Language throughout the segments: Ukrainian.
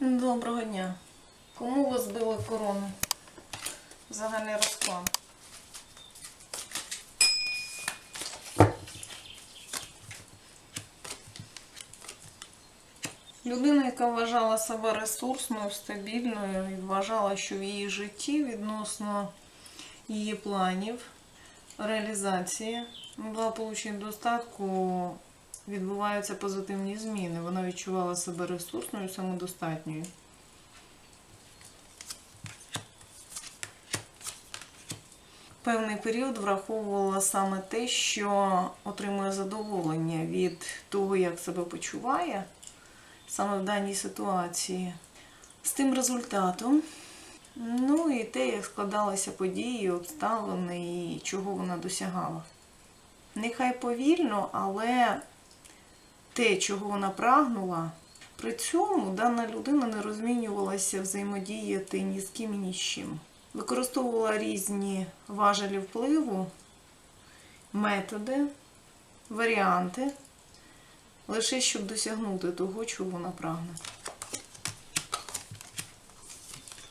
Доброго дня. Кому ви збили корону? Загальний розклад. Людина, яка вважала себе ресурсною, стабільною і вважала, що в її житті відносно її планів, реалізації, благополучення достатку відбуваються позитивні зміни. Вона відчувала себе ресурсною, самодостатньою. Певний період враховувала саме те, що отримує задоволення від того, як себе почуває саме в даній ситуації. З тим результатом, ну і те, як складалися події, обставини і чого вона досягала. Нехай повільно, але те, чого вона прагнула, при цьому дана людина не розмінювалася взаємодіяти ні з ким і ні з чим. Використовувала різні важелі впливу, методи, варіанти, лише щоб досягнути того, чого вона прагне.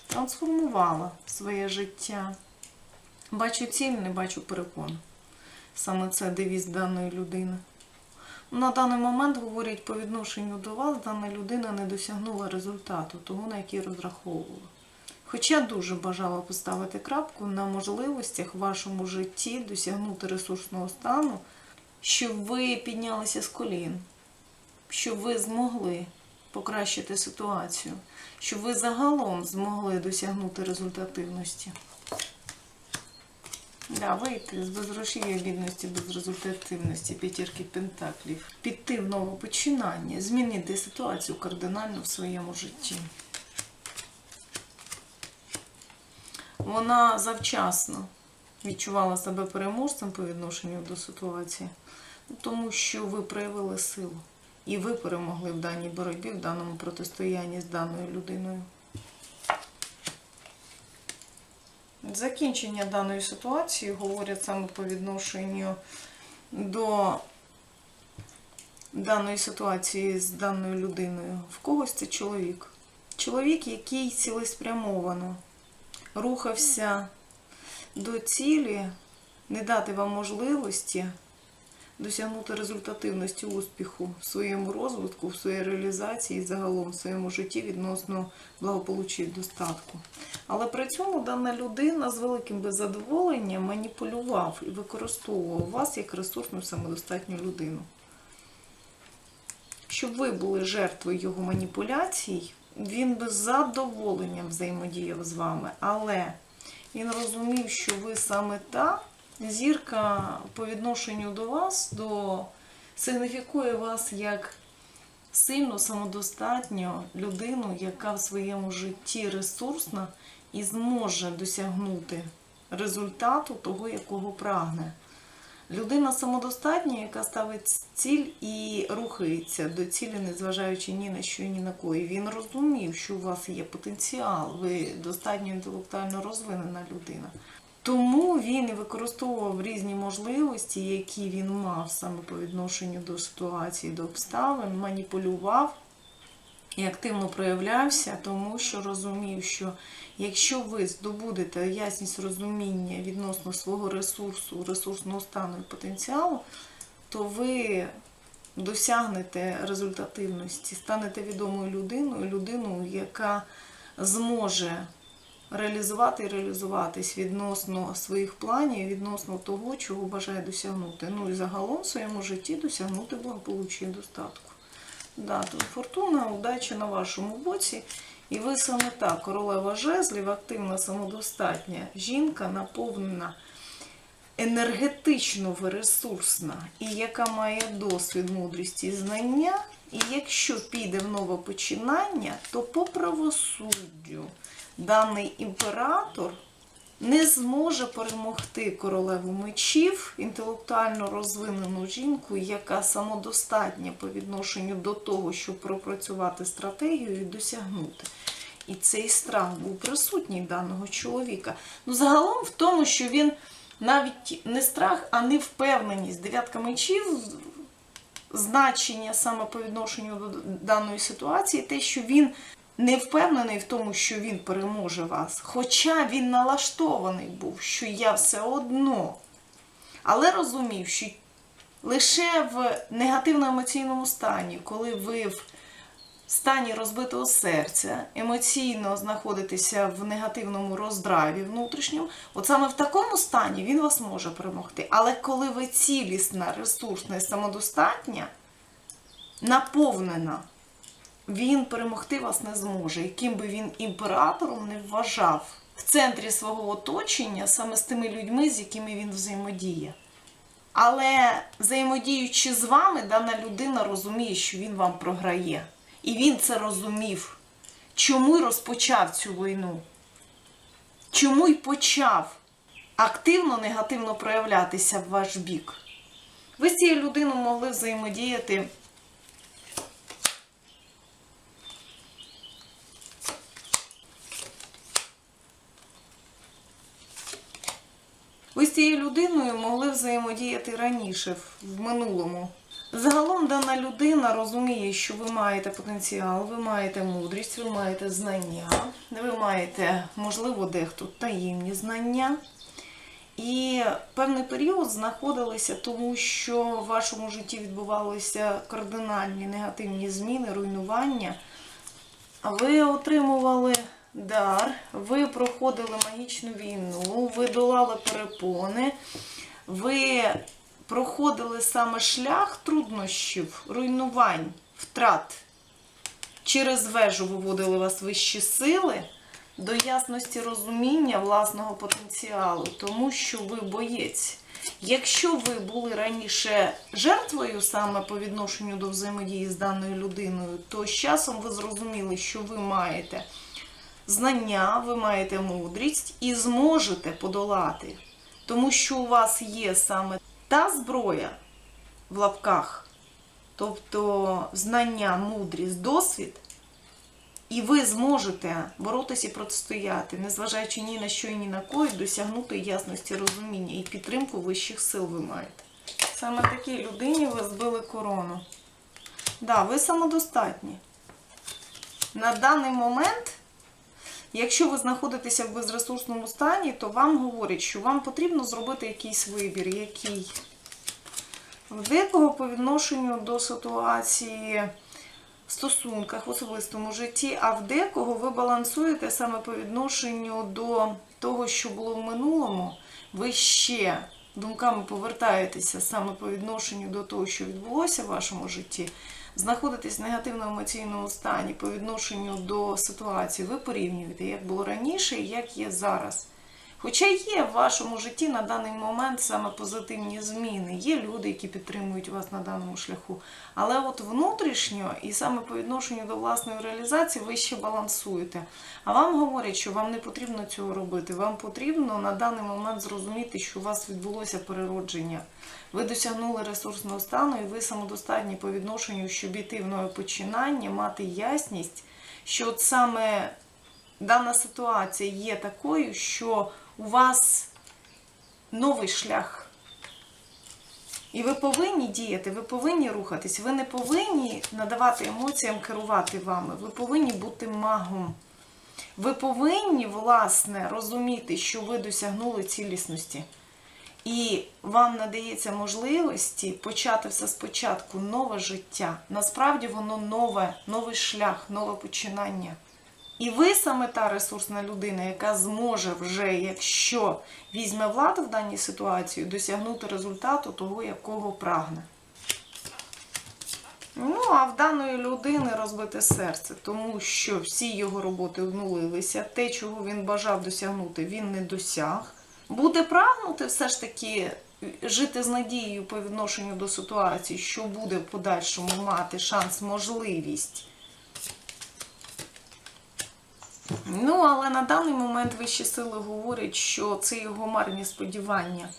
Трансформувала своє життя. Бачу ціль, не бачу перепон. Саме це девіз даної людини. На даний момент, говорять, по відношенню до вас, дана людина не досягнула результату, того, на який розраховувала. Хоча дуже бажала поставити крапку на можливостях в вашому житті досягнути ресурсного стану, щоб ви піднялися з колін, щоб ви змогли покращити ситуацію, щоб ви загалом змогли досягнути результативності. Да, вийти з безгрошів'я бідності, безрезультативності, п'ятірки пентаклів, піти в нове починання, змінити ситуацію кардинально в своєму житті. Вона завчасно відчувала себе переможцем по відношенню до ситуації, тому що ви проявили силу. І ви перемогли в даній боротьбі, в даному протистоянні з даною людиною. Закінчення даної ситуації говорять саме по відношенню до даної ситуації з даною людиною. В когось це чоловік. Чоловік, який цілеспрямовано рухався до цілі, не дати вам можливості досягнути результативності успіху в своєму розвитку, в своїй реалізації і загалом в своєму житті відносно благополуччя і достатку. Але при цьому дана людина з великим беззадоволенням маніпулював і використовував вас як ресурсну самодостатню людину. Щоб ви були жертвою його маніпуляцій, він би з задоволенням взаємодіяв з вами, але він розумів, що ви саме та зірка по відношенню до вас, до сигніфікує вас як сильну, самодостатню людину, яка в своєму житті ресурсна і зможе досягнути результату того, якого прагне. Людина самодостатня, яка ставить ціль і рухається до цілі, незважаючи ні на що ні на. І Він розумів, що у вас є потенціал, ви достатньо інтелектуально розвинена людина. Тому він і використовував різні можливості, які він мав саме по відношенню до ситуації, до обставин, маніпулював і активно проявлявся, тому що розумів, що якщо ви здобудете ясність розуміння відносно свого ресурсу, ресурсного стану і потенціалу, то ви досягнете результативності, станете відомою людиною, людиною, яка зможе реалізувати і реалізуватись відносно своїх планів, відносно того, чого бажає досягнути. Ну і загалом в своєму житті досягнути благополуччя і достатку. Да, тут фортуна, удача на вашому боці. І ви саме так, королева жезлів, активна, самодостатня жінка, наповнена енергетично ресурсна, і яка має досвід, мудрість і знання. І якщо піде в нове починання, то по правосуддю даний імператор не зможе перемогти королеву мечів, інтелектуально розвинену жінку, яка самодостатня по відношенню до того, щоб пропрацювати стратегію і досягнути. І цей страх був присутній даного чоловіка. Ну, загалом в тому, що він навіть не страх, а невпевненість. Дев'ятка мечів значення саме по відношенню до даної ситуації, те, що він не впевнений в тому, що він переможе вас. Хоча він налаштований був, що я все одно. Але розумів, що лише в негативно-емоційному стані, коли ви в стані розбитого серця, емоційно знаходитеся в негативному роздраві внутрішньому, от саме в такому стані він вас може перемогти. Але коли ви цілісна, ресурсна і самодостатня, наповнена, він перемогти вас не зможе, яким би він імператором не вважав в центрі свого оточення саме з тими людьми, з якими він взаємодіє. Але взаємодіючи з вами, дана людина розуміє, що він вам програє. І він це розумів. Чому розпочав цю війну? Чому й почав активно негативно проявлятися в ваш бік? Ви з цією людиною могли взаємодіяти цією людиною могли взаємодіяти раніше, в- минулому. Загалом дана людина розуміє, що ви маєте потенціал, ви маєте мудрість, ви маєте знання, ви маєте, можливо, дехто таємні знання. І певний період знаходилися, тому що в вашому житті відбувалися кардинальні негативні зміни, руйнування. А Ви отримували дар, ви проходили магічну війну, ви долали перепони, ви проходили саме шлях труднощів, руйнувань, втрат. Через вежу виводили вас вищі сили до ясності розуміння власного потенціалу, тому що ви боєць. Якщо ви були раніше жертвою саме по відношенню до взаємодії з даною людиною, то з часом ви зрозуміли, що ви маєте знання, ви маєте мудрість і зможете подолати, тому що у вас є саме та зброя в лапках, тобто знання, мудрість, досвід, і ви зможете боротися і протистояти, незважаючи ні на що і ні на кого, досягнути ясності розуміння і підтримку вищих сил ви маєте. Саме такій людині ви збили корону. Да, ви самодостатні. На даний момент, якщо ви знаходитеся в безресурсному стані, то вам говорять, що вам потрібно зробити якийсь вибір, який в декого по відношенню до ситуації в стосунках в особистому житті, а в декого ви балансуєте саме по відношенню до того, що було в минулому, ви ще думками повертаєтеся саме по відношенню до того, що відбулося в вашому житті, знаходитесь в негативно-емоційному стані по відношенню до ситуації, ви порівнюєте, як було раніше і як є зараз. Хоча є в вашому житті на даний момент саме позитивні зміни, є люди, які підтримують вас на даному шляху. Але от внутрішньо і саме по відношенню до власної реалізації ви ще балансуєте. А вам говорять, що вам не потрібно цього робити. Вам потрібно на даний момент зрозуміти, що у вас відбулося переродження. Ви досягнули ресурсного стану, і ви самодостатні по відношенню, щоб іти в нове починання, мати ясність, що от саме дана ситуація є такою, що у вас новий шлях. І ви повинні діяти, ви повинні рухатись, ви не повинні надавати емоціям керувати вами. Ви повинні бути магом. Ви повинні, власне, розуміти, що ви досягнули цілісності. І вам надається можливості почати все спочатку, нове життя. Насправді воно нове, новий шлях, нове починання. І ви саме та ресурсна людина, яка зможе вже, якщо візьме владу в даній ситуації, досягнути результату того, якого прагне. Ну, а в даної людини розбите серце, тому що всі його роботи обнулилися, те, чого він бажав досягнути, він не досяг. Буде прагнути все ж таки жити з надією по відношенню до ситуації, що буде в подальшому мати шанс, можливість Ну, але на даний момент вищі сили говорять, що це його марні сподівання.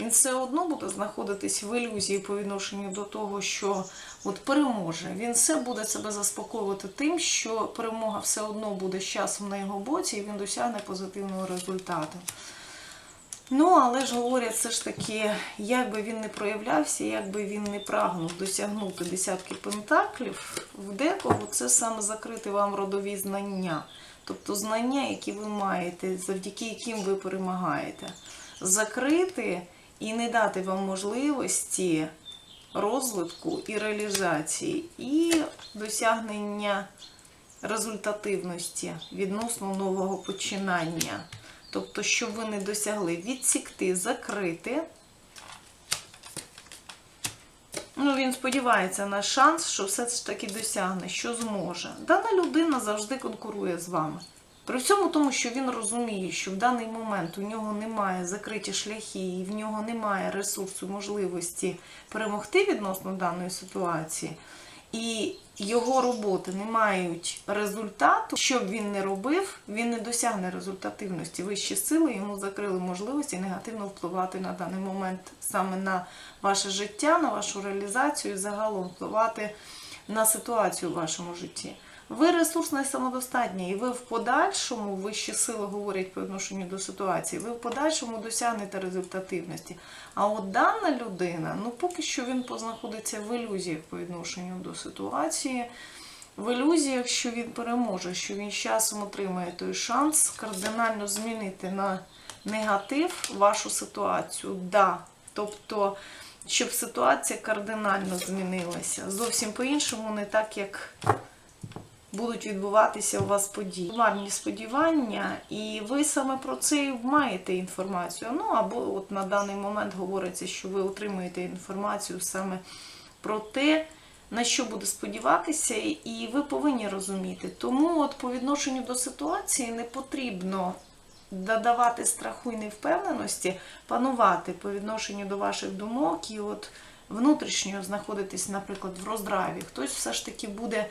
Він все одно буде знаходитись в ілюзії по відношенню до того, що от переможе. Він все буде себе заспокоювати тим, що перемога все одно буде з часом на його боці, і він досягне позитивного результату. Ну, але ж говорять, все ж таки, як би він не проявлявся, як би він не прагнув досягнути десятки пентаклів, в декого це саме закрити вам родові знання. Тобто знання, які ви маєте, завдяки яким ви перемагаєте. Закрити і не дати вам можливості розвитку і реалізації, і досягнення результативності відносно нового починання. Тобто, щоб ви не досягли відсікти, закрити. Ну, він сподівається на шанс, що все ж таки досягне, що зможе. Дана людина завжди конкурує з вами. При всьому тому, що він розуміє, що в даний момент у нього немає закриті шляхи, і в нього немає ресурсу, можливості перемогти відносно даної ситуації, і його роботи не мають результату, що б він не робив, він не досягне результативності. Вищі сили йому закрили можливості негативно впливати на даний момент саме на ваше життя, на вашу реалізацію і загалом впливати на ситуацію в вашому житті. Ви ресурсна і самодостатня, і ви в подальшому, вищі сили говорять по відношенню до ситуації, ви в подальшому досягнете результативності. А от дана людина, ну поки що він познаходиться в ілюзіях по відношенню до ситуації, в ілюзіях, що він переможе, що він з часом отримає той шанс кардинально змінити на негатив вашу ситуацію. Да. Тобто, щоб ситуація кардинально змінилася. Зовсім по-іншому, не так, як будуть відбуватися у вас події. Марні сподівання, і ви саме про це маєте інформацію. Ну або от на даний момент говориться, що ви отримуєте інформацію саме про те, на що буде сподіватися, і ви повинні розуміти. Тому от по відношенню до ситуації не потрібно додавати страху і невпевненості, панувати по відношенню до ваших думок і от внутрішньо знаходитись, наприклад, в роздраві. Хтось все ж таки буде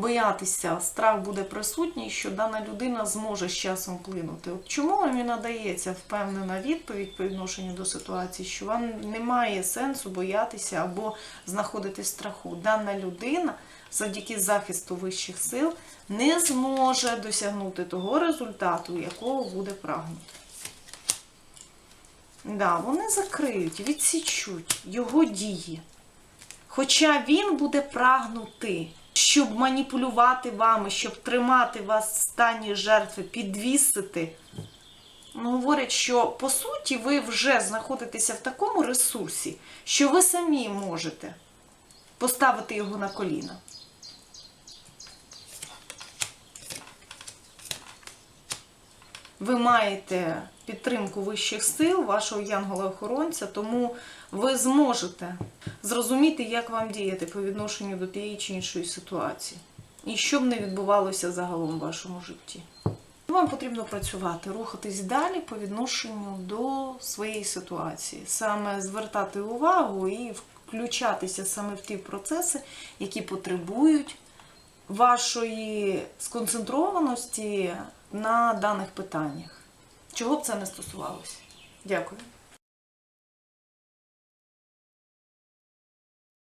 боятися, страх буде присутній, що дана людина зможе з часом вплинути. От чому вам і надається впевнена відповідь по відношенню до ситуації, що вам немає сенсу боятися або знаходитись в страху. Дана людина завдяки захисту вищих сил не зможе досягнути того результату, якого буде прагнути. Да, вони закриють, відсічуть його дії. Хоча він буде прагнути, щоб маніпулювати вами, щоб тримати вас в стані жертви, підвісити. Ну, говорять, що по суті ви вже знаходитеся в такому ресурсі, що ви самі можете поставити його на коліна. Ви маєте підтримку вищих сил, вашого янгола-охоронця, тому ви зможете зрозуміти, як вам діяти по відношенню до тієї чи іншої ситуації. І що б не відбувалося загалом в вашому житті. Вам потрібно працювати, рухатись далі по відношенню до своєї ситуації, саме звертати увагу і включатися саме в ті процеси, які потребують вашої сконцентрованості на даних питаннях. Чого б це не стосувалося? Дякую.